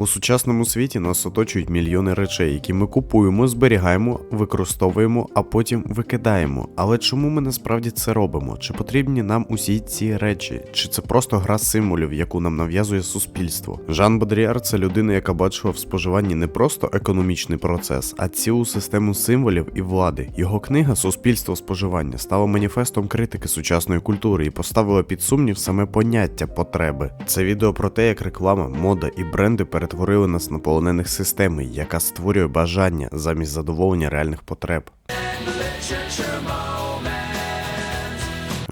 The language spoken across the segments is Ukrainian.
У сучасному світі нас оточують мільйони речей, які ми купуємо, зберігаємо, використовуємо, а потім викидаємо. Але чому ми насправді це робимо? Чи потрібні нам усі ці речі? Чи це просто гра символів, яку нам нав'язує суспільство? Жан Бодріар це людина, яка бачила в споживанні не просто економічний процес, а цілу систему символів і влади. Його книга Суспільство споживання стала маніфестом критики сучасної культури і поставила під сумнів саме поняття потреби. Це відео про те, як реклама, мода і бренди перетворили нас на полонених системи, яка створює бажання замість задоволення реальних потреб.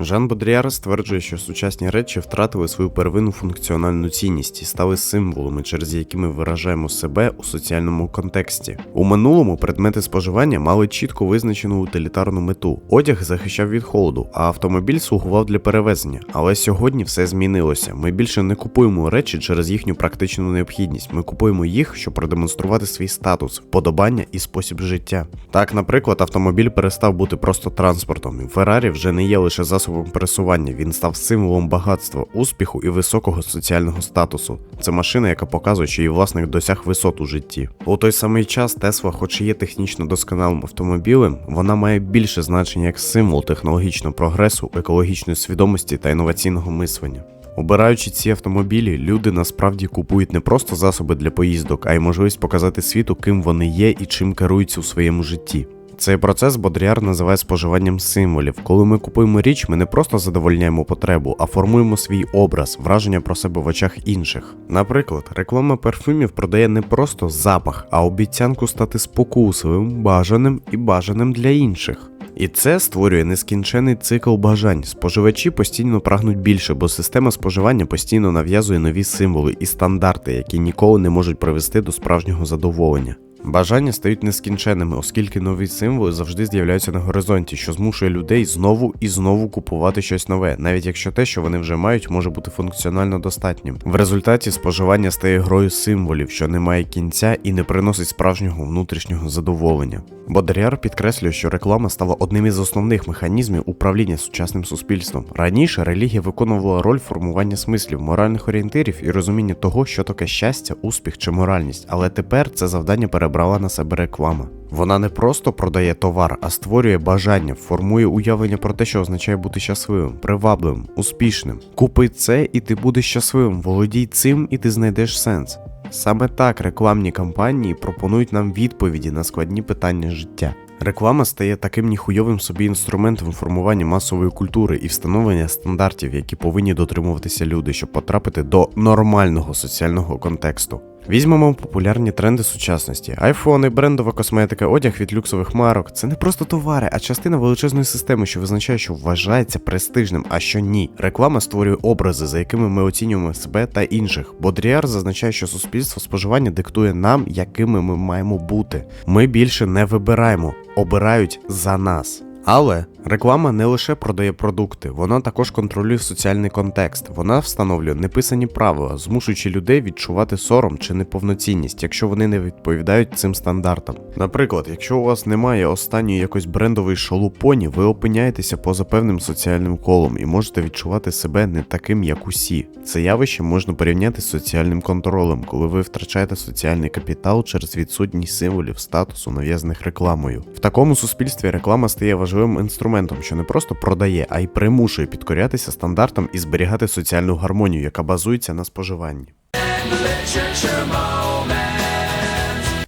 Жан Бодріар стверджує, що сучасні речі втратили свою первинну функціональну цінність і стали символами, через які ми виражаємо себе у соціальному контексті. У минулому предмети споживання мали чітко визначену утилітарну мету. Одяг захищав від холоду, а автомобіль слугував для перевезення. Але сьогодні все змінилося. Ми більше не купуємо речі через їхню практичну необхідність. Ми купуємо їх, щоб продемонструвати свій статус, вподобання і спосіб життя. Так, наприклад, автомобіль перестав бути просто транспортом. Феррарі вже не є лише засобом пересування. Він став символом багатства, успіху і високого соціального статусу. Це машина, яка показує, що її власник досяг висот у житті. У той самий час Тесла, хоч і є технічно досконалим автомобілем, вона має більше значення як символ технологічного прогресу, екологічної свідомості та інноваційного мислення. Обираючи ці автомобілі, люди насправді купують не просто засоби для поїздок, а й можливість показати світу, ким вони є і чим керуються у своєму житті. Цей процес Бодріар називає споживанням символів. Коли ми купуємо річ, ми не просто задовольняємо потребу, а формуємо свій образ, враження про себе в очах інших. Наприклад, реклама парфюмів продає не просто запах, а обіцянку стати спокусливим, бажаним і бажаним для інших. І це створює нескінчений цикл бажань. Споживачі постійно прагнуть більше, бо система споживання постійно нав'язує нові символи і стандарти, які ніколи не можуть привести до справжнього задоволення. Бажання стають нескінченними, оскільки нові символи завжди з'являються на горизонті, що змушує людей знову і знову купувати щось нове, навіть якщо те, що вони вже мають, може бути функціонально достатнім. В результаті споживання стає грою символів, що не має кінця і не приносить справжнього внутрішнього задоволення. Бодріар підкреслює, що реклама стала одним із основних механізмів управління сучасним суспільством. Раніше релігія виконувала роль формування смислів, моральних орієнтирів і розуміння того, що таке щастя, успіх чи моральність, але тепер це завдання перебрала на себе реклама. Вона не просто продає товар, а створює бажання, формує уявлення про те, що означає бути щасливим, привабливим, успішним. Купи це, і ти будеш щасливим. Володій цим, і ти знайдеш сенс. Саме так рекламні кампанії пропонують нам відповіді на складні питання життя. Реклама стає таким ніхуйовим собі інструментом формування масової культури і встановлення стандартів, які повинні дотримуватися люди, щоб потрапити до нормального соціального контексту. Візьмемо популярні тренди сучасності: айфони, брендова косметика, одяг від люксових марок. Це не просто товари, а частина величезної системи, що визначає, що вважається престижним, а що ні. Реклама створює образи, за якими ми оцінюємо себе та інших. Бодріар зазначає, що суспільство споживання диктує нам, якими ми маємо бути. Ми більше не вибираємо, обирають за нас. Але реклама не лише продає продукти, вона також контролює соціальний контекст. Вона встановлює неписані правила, змушуючи людей відчувати сором чи неповноцінність, якщо вони не відповідають цим стандартам. Наприклад, якщо у вас немає останньої якось брендової шалупоні, ви опиняєтеся поза певним соціальним колом і можете відчувати себе не таким, як усі. Це явище можна порівняти з соціальним контролем, коли ви втрачаєте соціальний капітал через відсутність символів статусу, нав'язаних рекламою. В такому суспільстві реклама стає важливим інструментом, що не просто продає, а й примушує підкорятися стандартам і зберігати соціальну гармонію, яка базується на споживанні.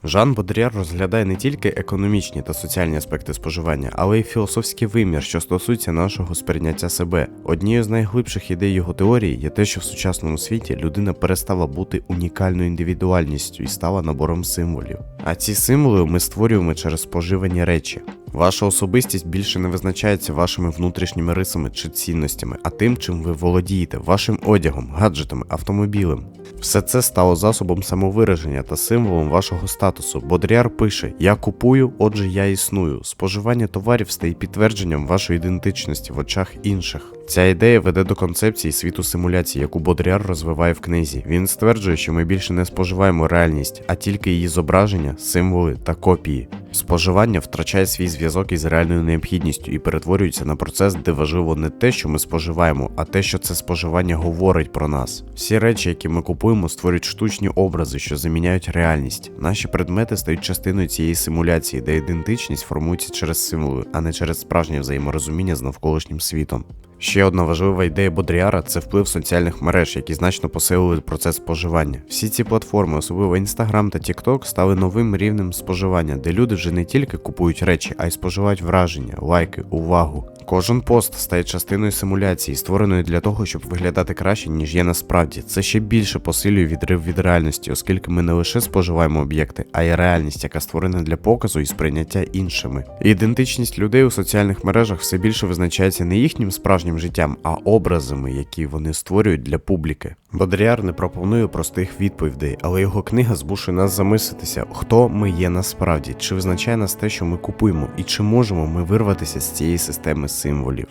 Жан Бодріар розглядає не тільки економічні та соціальні аспекти споживання, але й філософський вимір, що стосується нашого сприйняття себе. Однією з найглибших ідей його теорії є те, що в сучасному світі людина перестала бути унікальною індивідуальністю і стала набором символів. А ці символи ми створюємо через споживані речі. Ваша особистість більше не визначається вашими внутрішніми рисами чи цінностями, а тим, чим ви володієте, вашим одягом, гаджетами, автомобілем. Все це стало засобом самовираження та символом вашого статусу. Бодріар пише: Я купую, отже, я існую. Споживання товарів стає підтвердженням вашої ідентичності в очах інших. Ця ідея веде до концепції світу симуляції, яку Бодріар розвиває в книзі. Він стверджує, що ми більше не споживаємо реальність, а тільки її зображення, символи та копії. Споживання втрачає свій зв'язок із реальною необхідністю і перетворюється на процес, де важливо не те, що ми споживаємо, а те, що це споживання говорить про нас. Всі речі, які ми купуємо, створюють штучні образи, що заміняють реальність. Наші предмети стають частиною цієї симуляції, де ідентичність формується через символи, а не через справжнє взаєморозуміння з навколишнім світом. Ще одна важлива ідея Бодріара це вплив соціальних мереж, які значно посилили процес споживання. Всі ці платформи, особливо Instagram та TikTok, стали новим рівнем споживання, де люди вже не тільки купують речі, а й споживають враження, лайки, увагу. Кожен пост стає частиною симуляції, створеної для того, щоб виглядати краще, ніж є насправді. Це ще більше посилює відрив від реальності, оскільки ми не лише споживаємо об'єкти, а й реальність, яка створена для показу і сприйняття іншими. Ідентичність людей у соціальних мережах все більше визначається не їхнім справжнім життям, а образами, які вони створюють для публіки. Бодріар не пропонує простих відповідей, але його книга змушує нас замислитися, хто ми є насправді, чи визначає нас те, що ми купуємо, і чи можемо ми вирватися з цієї системи символів.